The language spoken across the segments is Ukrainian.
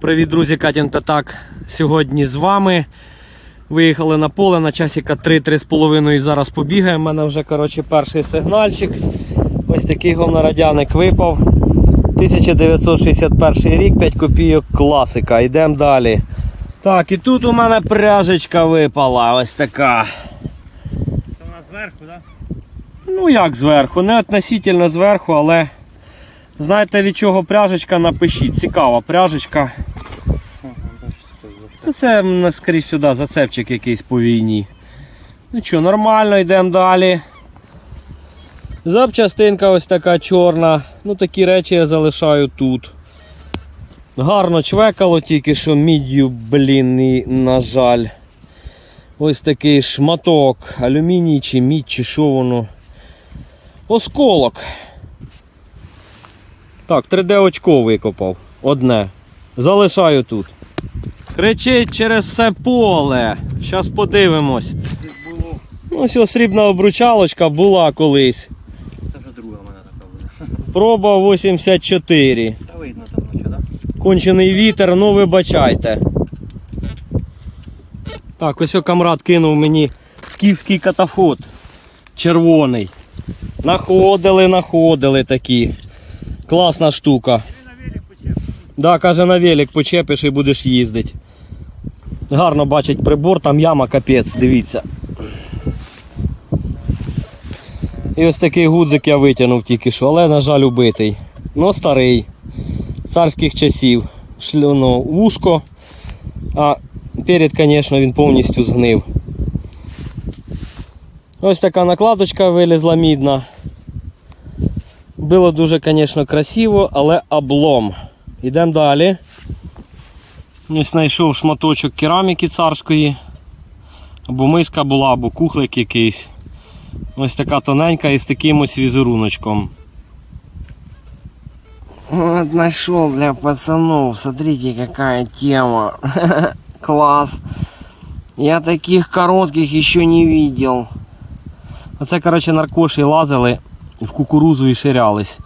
Привіт, друзі, Катін П'ятак. Сьогодні з вами. Виїхали на поле на часіка 3-3,5 зараз побігаємо. У мене вже коротше, перший сигнальчик. Ось такий говнорадяник випав. 1961 рік, 5 копійок класика. Йдемо далі. Так, і тут у мене пряжечка випала. Ось така. Це у нас зверху, так? Ну як зверху, не относительно зверху, але знаєте від чого пряжечка, напишіть. Цікава пряжечка. Це скоріш сюди зацепчик якийсь по війні. Ну що, нормально, йдемо далі. Запчастинка ось така чорна. Ну такі речі я залишаю тут. Гарно чвекало, тільки що міддю, блін, і, на жаль. Ось такий шматок, алюміній чи мідь, чи що воно. Осколок. Так, 3D очко викопав. Одне. Залишаю тут. Кричить через все поле. Зараз подивимось. Ну, ось ось срібна обручалочка була колись. Це вже друга в мене така буде. Проба 84. Та видно там ночі, так? Кончений вітер, ну вибачайте. Так, ось камрад кинув мені скіфський катафот. Червоний. Находили, находили такі. Класна штука. Да, каже, на велик почепиш і будеш їздити. Гарно бачить прибор, там яма капець, дивіться. І ось такий гудзик я витягнув тільки що, але, на жаль, убитий. Ну, старий. Царських часів. Шлюно вушко. А перед, звісно, він повністю згнив. Ось така накладочка вилізла мідна. Було дуже, звісно, красиво, але облом. Йдемо далі. Ось знайшов шматочок кераміки царської. Або миска була, або кухлик якийсь. Ось така тоненька і з таким ось візеруночком. Вот нашел для пацанов. Смотрите, какая тема. Класс. Я таких коротких еще не видел. Оце, коротше, наркоші лазили в кукурузу і ширялись.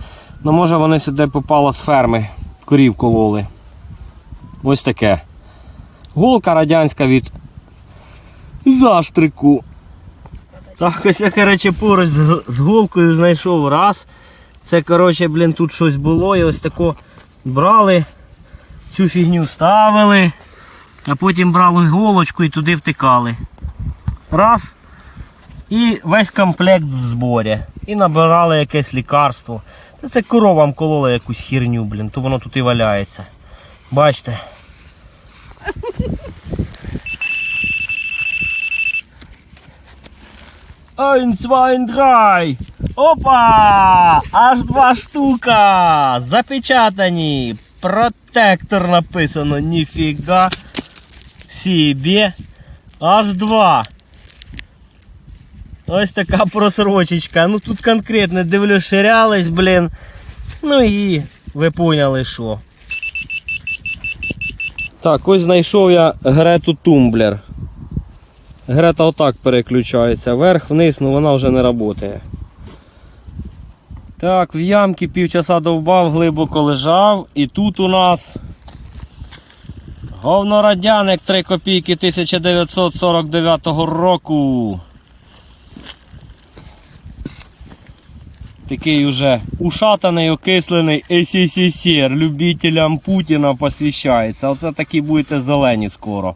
Ну, може вони сюди попало з ферми, корів кололи. Ось таке. Голка радянська від заштрику. Так, ось я, коротше, поруч з, голкою знайшов раз. Це, коротше, блін, тут щось було і ось тако брали, цю фігню ставили, а потім брали голочку і туди втикали. Раз. І весь комплект в зборі. І набирали якесь лікарство. Та це коровам кололи якусь херню, блін, то воно тут і валяється. Бачите. Ein, zwei, drei. Опа! Аж два штука! Запечатані. Протектор написано. Ніфіга. Собі. Аж два. Ось така просрочечка. Ну тут конкретно дивлюсь, ширялись, блін. Ну і ви поняли що. Так, ось знайшов я Грету Тумблер. Грета отак переключається. Вверх, вниз, ну вона вже не працює. Так, в ямки півчаса довбав, глибоко лежав. І тут у нас говнорадяник 3 копійки 1949 року. Такий уже ушатаний, окислений СССР, любителям Путіна посвящається. Оце такі будете зелені скоро.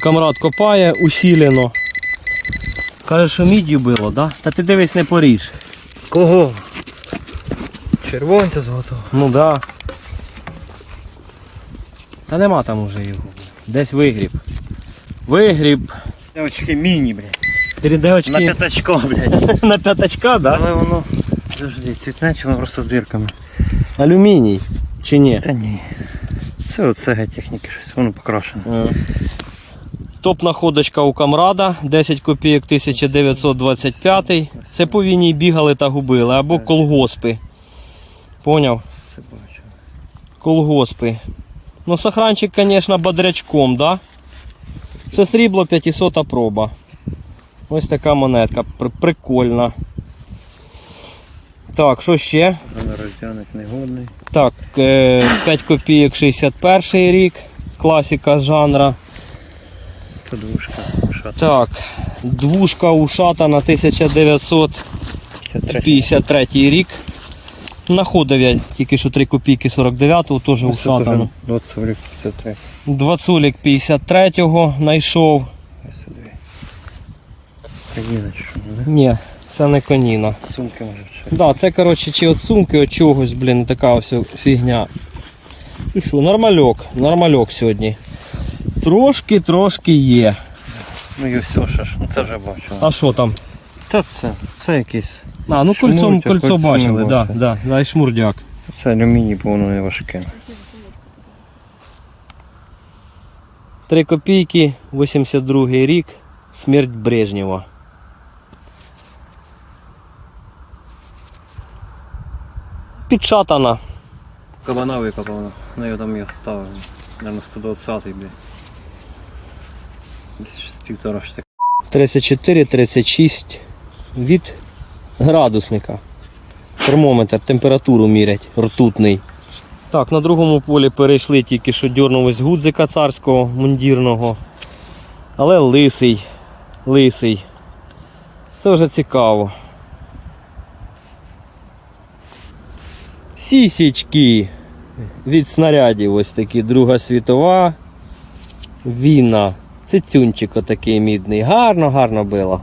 Камрад копає усілено. Каже, що міддю було, да? Та ти дивись не поріж. Кого? Червонця золотого. Ну да. Та нема там уже його. Десь вигріб. Вигріб. Девочки міні, блядь. Передай На п'ятачко, блядь. на п'ятачка, да? Але воно. Подожди, цвітне чи воно просто з дирками? Алюміній. Чи ні? Та ні. Це оце техніки щось, воно покрашене. Е. Топ находочка у камрада 10 копійок 1925. Це по війні бігали та губили. Або колгоспи. Поняв? Колгоспи. Ну, сохранчик, звісно, бодрячком, да? Це срібло 500 проба. Ось така монетка. Прикольна. Так, що ще? Роздяник негодний. Так, е, 5 копійок 61 рік. Класика жанра. Подушка. Шат. Так, двушка ушата на 1953 рік. Находив я тільки що 3 копійки 49-го, теж ушатану. 20 53. Двацулік 53-го знайшов. Ось чи що, не? Ні, це не коніна. Сумки може ще. Да, це коротше чи от сумки, от чогось, блін, така ось фігня. Ну що, нормальок, нормальок сьогодні. Трошки, трошки є. Ну і все ще ж. Ну це вже бачили. А що там? Та це, це якийсь. А, ну кольцо, Шмурдяк, кольцо кольцо бачили, не да, да, да, і шмурдяк. Це алюміній, бо воно не важке. 3 копійки, 82 рік, смерть Брежнєва. Підшатана. Кабана викопав, на його там його ставили. Наверно 120-й, блядь. Півтора ж 34-36 від градусника. Термометр, температуру мірять, ртутний. Так, на другому полі перейшли тільки що дьорнулись гудзика царського мундірного. Але лисий, лисий. Це вже цікаво. Сісічки від снарядів ось такі. Друга світова. Війна. Це тюнчик отакий мідний. Гарно, гарно било.